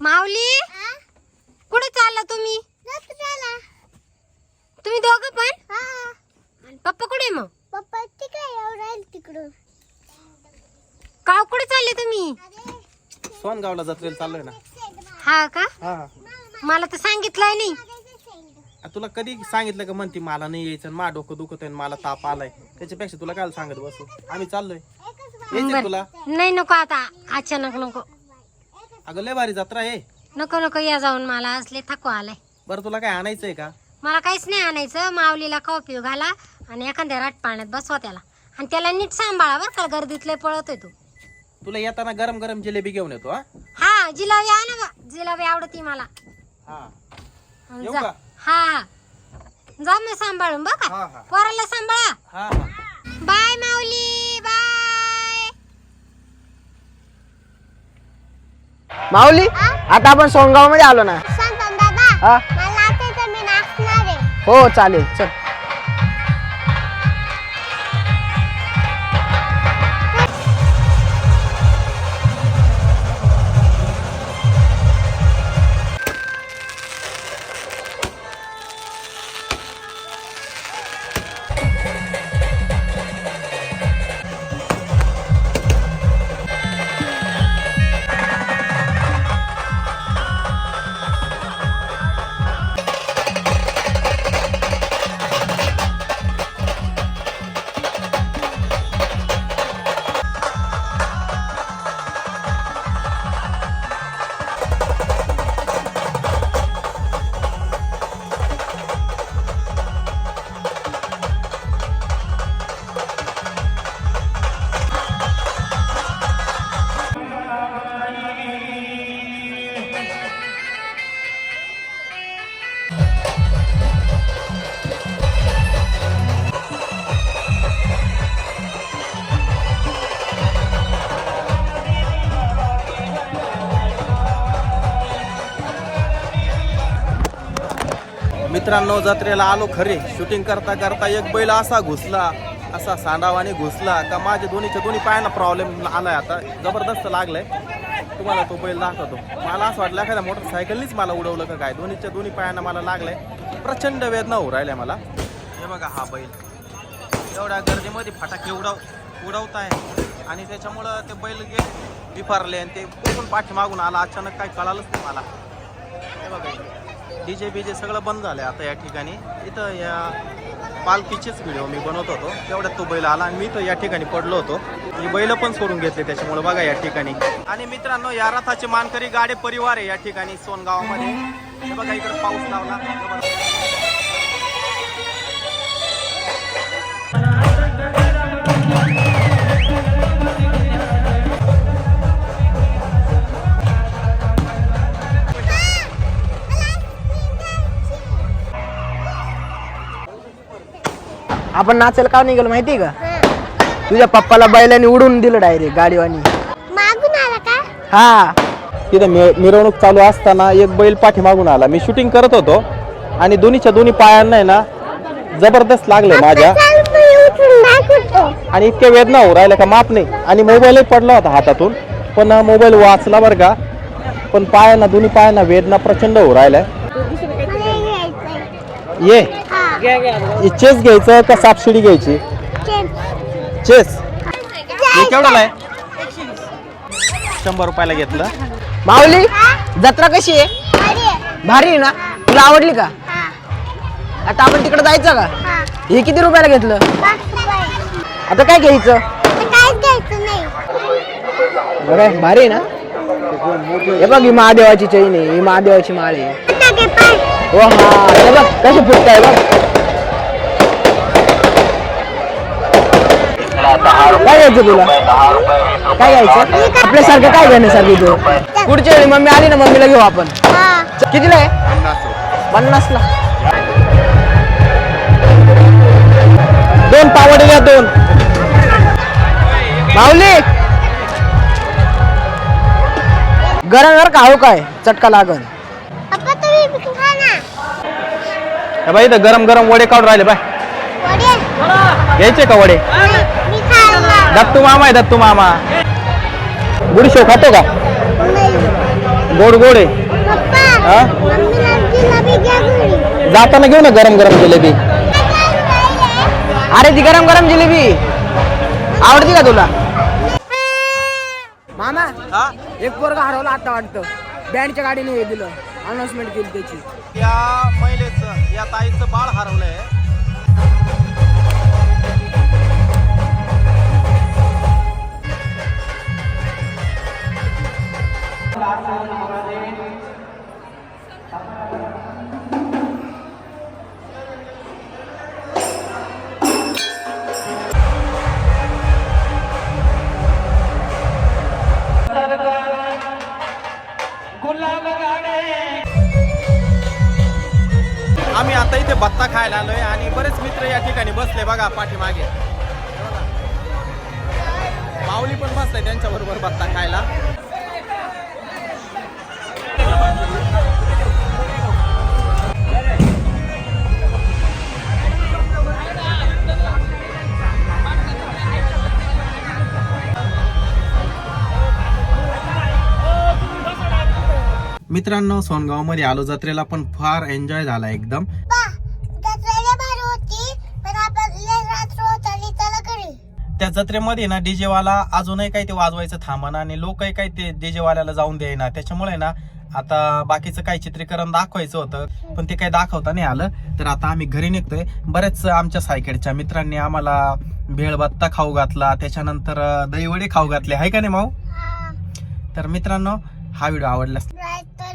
माऊली? कुठे चालला तुम्ही? तुम्ही दोघं पण? आणि पप्पा कुठे आहे मग? पप्पा तिकडे तिकडून. गाव कुठे चालले तुम्ही? सोनगावला जत्रेला चाललोय ना. हा का? हा. मला तर सांगितलंय नाही. आ, तुला कधी सांगितलं का म्हणती मला नाही यायचं आणि मा डोकं दुखत आहे मला ताप आलाय. त्याच्यापेक्षा तुला काय सांगत बसू? आम्ही चाललोय. यायचं. तुला? नाही नको आता. अचानक नको. अगं लय भारी जत्रा आहे. नको नको या जाऊन मला असले थकवा आलाय. बरं तुला काय आणायचंय का? मला काहीच नाही आणायचं. माऊलीला कॉफी घाला आणि एखाद्या राट पाण्यात बसवा त्याला. आणि त्याला नीट सांभाळा बरं का गर्दीतले पळतोय तू. तुला येताना गरम गरम जिलेबी घेऊन येतो हा? हा जिलाबी आणा बा. जिलाबी आवडती मला. हा. आणि येऊ जा. का? हा हा. जा मग सांभाळून बघा. हा, हा. पोराला सांभाळा. हा हा. बाय माऊली बाय माऊली आता आपण सोनगावमध्ये आलो ना. हा? हो चालेल चल. मित्रांनो जत्रेला आलो खरे. शूटिंग करता करता एक बैल असा घुसला असा सांडावाने घुसला. का माझ्या दोन्हीच्या दोन्ही पायांना प्रॉब्लेम आलाय आता. जबरदस्त लागलाय. तुम्हाला तो बैल दाखवतो. मला असं वाटलं एखाद्या मोटरसायकलनीच मला उडवलं का काय? दोन्हीच्या दोन्ही पायांना मला लागलंय. प्रचंड वेदना होऊ राहिल्या मला. हे बघा हा बैल. एवढ्या गर्दीमध्ये फटाके उडव उडवताय. आणि त्याच्यामुळं ते बैल गे विफारले आणि ते कोण पाठीमागून आला. अचानक काही कळालंच नाही मला. डीजे बीजे सगळं बंद झालं आता या ठिकाणी. इथं या पालखीचेच व्हिडिओ मी बनवत होतो. तेवढ्यात तो बैल आला आणि मी तर या ठिकाणी पडलो होतो. ही बैल पण सोडून घेतले त्याच्यामुळे बघा या ठिकाणी. आणि मित्रांनो या रथाचे मानकरी गाडे परिवार आहे या ठिकाणी सोनगावामध्ये. बघा इकडे पाऊस लावला. आपण नाचायला का निघालो माहितीये का? तुझ्या पप्पाला बैलाने उडून दिलं डायरेक्ट गाडीवानी. मागून आला का? हा. तिथं मि- मिरवणूक चालू असताना एक बैल पाठीमागून आला. मी शूटिंग करत होतो आणि दोन्हीच्या दोन्ही पायांना आहे ना जबरदस्त लागले माझ्या. चाल मी उठून दाखवतो. आणि इतक्या वेदना होऊ राहिल्या का माप नाही. आणि मोबाईलही पडला होता हातातून. पण मोबाईल वाचला बरं का. पण पायांना दोन्ही पायांना वेदना प्रचंड होऊ राहिल्या. मला घ्यायचंय ये. चेस घ्यायचं का सापशिडी घ्यायची? चेस हे केवढ्याला आहे? शंभर रुपयाला घेतलं. माऊली जत्रा कशी आहे? भारी आहे. ना? तुला आवडली का? हा. आता आपण तिकडे जायचं का? हा. हे किती रुपयाला घेतलं? आता काय घ्यायचं? भारी आहे ना? हे बघ ही महादेवाची चैन आहे ही महादेवाची माळ आहे. टाके हा हे बघ कशी फुटताय बघ. काय घ्यायचं तुला? काय घ्यायचं? आपल्यासारखं काय घेण्यासारखं तू? पुढच्या वेळी मम्मी आली ना मम्मीला घेऊ आपण. हा कितीला आहे? पन्नासला. दोन पावडे घ्या दोन. माऊली! गरम का हो काय? चटका लागन. पप्पा तुम्ही खा ना. हे बाई इथं गरम गरम वडे काढून राहिले बाय. वडे? घ्यायचे का वडे? मी दत्तू मामा आहे दत्तू मामा. गुडी शेव खातो का? नाही. गोड गोड आहे. पप्पा हा? जाताना घेऊ ना गरम गरम जिलेबी. अरे ती गरम गरम जिलेबी. आवडती का तुला? मामा हा? एक पोरगा हरवला आता वाटतं. बँडच्या गाडीने हे दिलं. अनाउन्समेंट केली त्याची. या महिलेचं या ताईचं बाळ हरवलंय. आम्ही आता इथे भत्ता खायला आलोय आणि बरेच मित्र या ठिकाणी बसले बघा पाठीमागे. माऊली पण बसलाय त्यांच्याबरोबर भत्ता खायला. मित्रांनो सोनगावमध्ये आलो जत्रेला पण फार एन्जॉय झाला एकदम. त्या जत्रेमध्ये ना डीजे वाला अजूनही काही ते वाजवायचं थांबना आणि लोकही काही ते डीजे वाल्याला जाऊन देईना. त्याच्यामुळे ना आता बाकीचं काही चित्रीकरण दाखवायचं होतं पण ते काही दाखवता नाही आलं. तर आता आम्ही घरी निघतोय. बरेच आमच्या सायकेडच्या मित्रांनी आम्हाला भेळबत्ता खाऊ घातला. त्याच्यानंतर दहीवडे खाऊ घातले. आहे का नाही माऊ? तर मित्रांनो हा व्हिडिओ आवडला. राहतोय